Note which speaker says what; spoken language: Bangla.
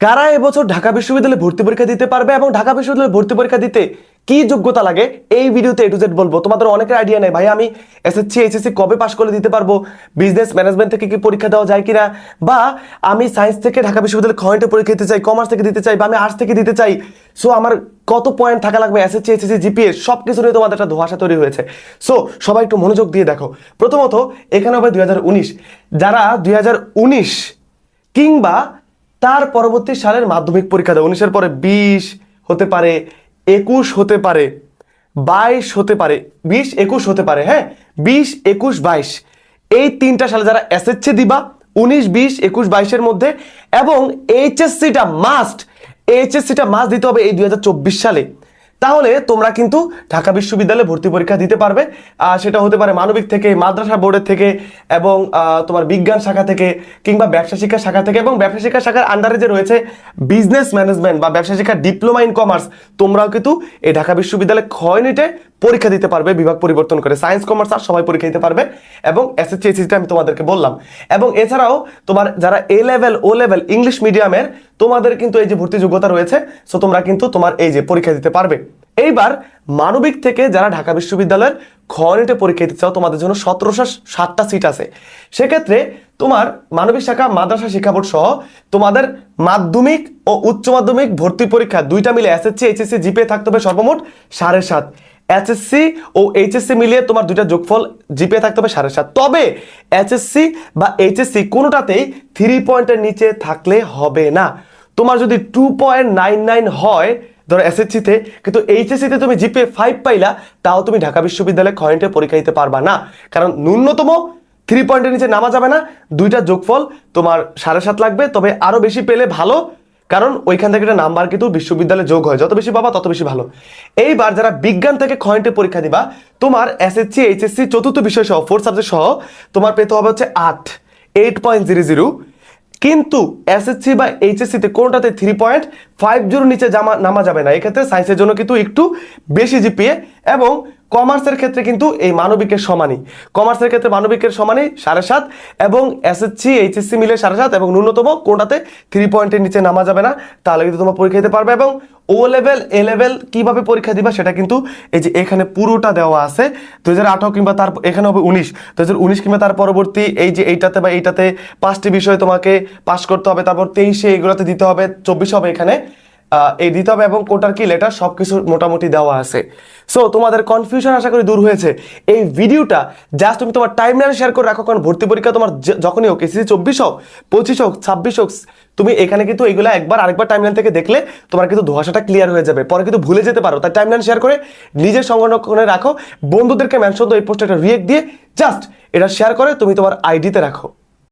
Speaker 1: কারা এবছর ঢাকা বিশ্ববিদ্যালয়ে ভর্তি পরীক্ষা দিতে পারবে এবং ঢাকা বিশ্ববিদ্যালয়ে ভর্তি পরীক্ষা দিতে কি যোগ্যতা লাগে? এই ভিডিওতে এ টু জেড বলব। তোমাদের অনেকের আইডিয়া নেই। ভাই, আমি এসএসসি এইচএসসি কবে পাশ করে দিতে পারব? বিজনেস ম্যানেজমেন্ট থেকে কি পরীক্ষা দেওয়া যায় কিনা? বা আমি সায়েন্স থেকে ঢাকা বিশ্ববিদ্যালয়ে খয়েন্টে পরীক্ষা দিতে চাই কমার্স থেকে দিতে চাই, বা আমি আর্টস থেকে দিতে চাই সো আমার কত পয়েন্ট থাকা লাগবে? এসএসসি এইচএসসি জিপিএ সব কিছু নিয়ে তোমাদের একটা ধোয়াশা তৈরি হয়েছে। সো সবাই একটু মনোযোগ দিয়ে দেখো। প্রথমত, এখানে হবে দুই হাজার উনিশ। যারা দুই হাজার উনিশ কিংবা তার পরবর্তী সালের মাধ্যমিক পরীক্ষা দেয়। উনিশের পরে বিশ হতে পারে, একুশ হতে পারে, বাইশ হতে পারে, বিশ, একুশ হতে পারে হ্যাঁ? বিশ, একুশ, বাইশ। এই তিনটা সালে যারা এসএসসি দিবা, উনিশ, বিশ, একুশ, বাইশের মধ্যে এবং এইচএসসিটা মাস্ট এইচএসসিটা মাস্ট দিতে হবে এই দুই হাজার চব্বিশ সালে। তাহলে তোমরা কিন্তু ঢাকা বিশ্ববিদ্যালয়ে ভর্তি পরীক্ষা দিতে পারবে। সেটা হতে পারে মানবিক থেকে, মাদ্রাসা বোর্ডের থেকে এবং তোমার বিজ্ঞান শাখা থেকে কিংবা ব্যবসা শিক্ষা শাখা থেকে এবং ব্যবসা শিক্ষা শাখার আন্ডারে যে রয়েছে বিজনেস ম্যানেজমেন্ট বা ব্যবসা শিক্ষা ডিপ্লোমা ইন কমার্স তোমরাও কিন্তু এই ঢাকা বিশ্ববিদ্যালয়ে খয়নিটে পরীক্ষা দিতে পারবে, বিভাগ পরিবর্তন করে। সায়েন্স কমার্স আর সবাই পরীক্ষা দিতে পারবে এবং এসএসসি এসএসসি আমি তোমাদেরকে বললাম। এবং এছাড়াও তোমার যারা A level O level English মিডিয়ামের তোমাদের কিন্তু এই যে ভর্তি যোগ্যতা রয়েছে সো তোমরা কিন্তু তোমার এই যে পরীক্ষা দিতে পারবে। এইবার মানবিক থেকে যারা ঢাকা বিশ্ববিদ্যালয়ের খনিটে পরীক্ষা দিতে চাও, তোমাদের জন্য সতেরোশো সাতটা সিট আছে। সেক্ষেত্রে তোমার মানবিক শাখা, মাদ্রাসা, শিক্ষা বোর্ড সহ তোমাদের মাধ্যমিক ও উচ্চ মাধ্যমিক ভর্তি পরীক্ষা দুইটা মিলে এসএসসি এইচএসসি জিপিএ থাকতে হবে সর্বমোট সাড়ে সাত। এসএসসি ও এইচএসসি মিলিয়ে তোমার দুইটা যোগফল জিপিএ থাকতে হবে সাড়ে সাত। তবে এসএসসি বা এইচএসসি কোনোটাতেই থ্রি পয়েন্টের নিচে থাকলে হবে না। তোমার যদি টু পয়েন্ট নাইন নাইন হয়, ধরো এসএসসিতে কিন্তু এইচএসসিতে তুমি জিপিএ ফাইভ পাইলা, তাও তুমি ঢাকা বিশ্ববিদ্যালয়ে খয়েন্টে পরীক্ষা দিতে পারবা না। কারণ ন্যূনতম থ্রি পয়েন্টের নিচে নামা যাবে না। দুইটা যোগফল তোমার সাড়ে সাত লাগবে। তবে আরও বেশি পেলে ভালো। কারণ ওইখান থেকে একটা নাম্বার কিন্তু বিশ্ববিদ্যালয়ে যোগ হয়। যত বেশি পাবা, তত বেশি ভালো। এইবার যারা বিজ্ঞান থেকে খয়েন্টে পরীক্ষা দিবা, তোমার এসএসসি এইচএসসি চতুর্থ বিষয় সহ ফোর্থ সাবজেক্ট সহ, তোমার পেতে হবে হচ্ছে আট এইট পয়েন্ট জিরো জিরো কিন্তু এসএসসি বা এইচএসসিতে কোনোটাতে থ্রি পয়েন্ট ফাইভ জিরো নিচে জামা নামা যাবে না। এক্ষেত্রে সায়েন্সের জন্য কিন্তু একটু বেশি জিপিএ এবং কমার্সের ক্ষেত্রে কিন্তু এই মানবিকের সমানই। কমার্সের ক্ষেত্রে মানবিকের সমানই সাড়ে সাত এবং এসএসসি এইচএসসি মিলে সাড়ে সাত এবং ন্যূনতম কোনটাতে থ্রি পয়েন্টের নিচে নামা যাবে না। তাহলে কিন্তু তোমার পরীক্ষা দিতে পারবে এবং ও লেভেল এ লেভেল কীভাবে পরীক্ষা দিবা সেটা কিন্তু এই যে এখানে পুরোটা দেওয়া আছে। দু হাজার আঠারো কিংবা তার, এখানে হবে উনিশ। দুই হাজার উনিশ কিংবা তার পরবর্তী এই যে এইটাতে বা এইটাতে পাঁচটি বিষয় তোমাকে পাস করতে হবে। তারপর তেইশে এগুলোতে দিতে হবে। চব্বিশ হবে এখানে। এই দিতে হবে এবং কোটার কি লেটার সব কিছু মোটামুটি দেওয়া আছে। সো তোমাদের কনফিউশন আশা করি দূর হয়েছে। এই ভিডিওটা জাস্ট তুমি তোমার টাইম লাইনে শেয়ার করে রাখো, কারণ ভর্তি পরীক্ষা তোমার যখনই হোক এসিসি চব্বিশ হোক, পঁচিশ হোক, ছাব্বিশ হোক, তুমি এখানে কিন্তু এইগুলো একবার আরেকবার টাইম লাইন থেকে দেখলে তোমার কিন্তু ধোয়াশাটা ক্লিয়ার হয়ে যাবে। পরে কিন্তু ভুলে যেতে পারো। তাই টাইম লাইন শেয়ার করে নিজের সংরক্ষণে রাখো। বন্ধুদেরকে মেনশন এই পোস্টে একটা রিয়েক্ট দিয়ে জাস্ট এটা শেয়ার করে, তুমি তোমার আইডিতে রাখো।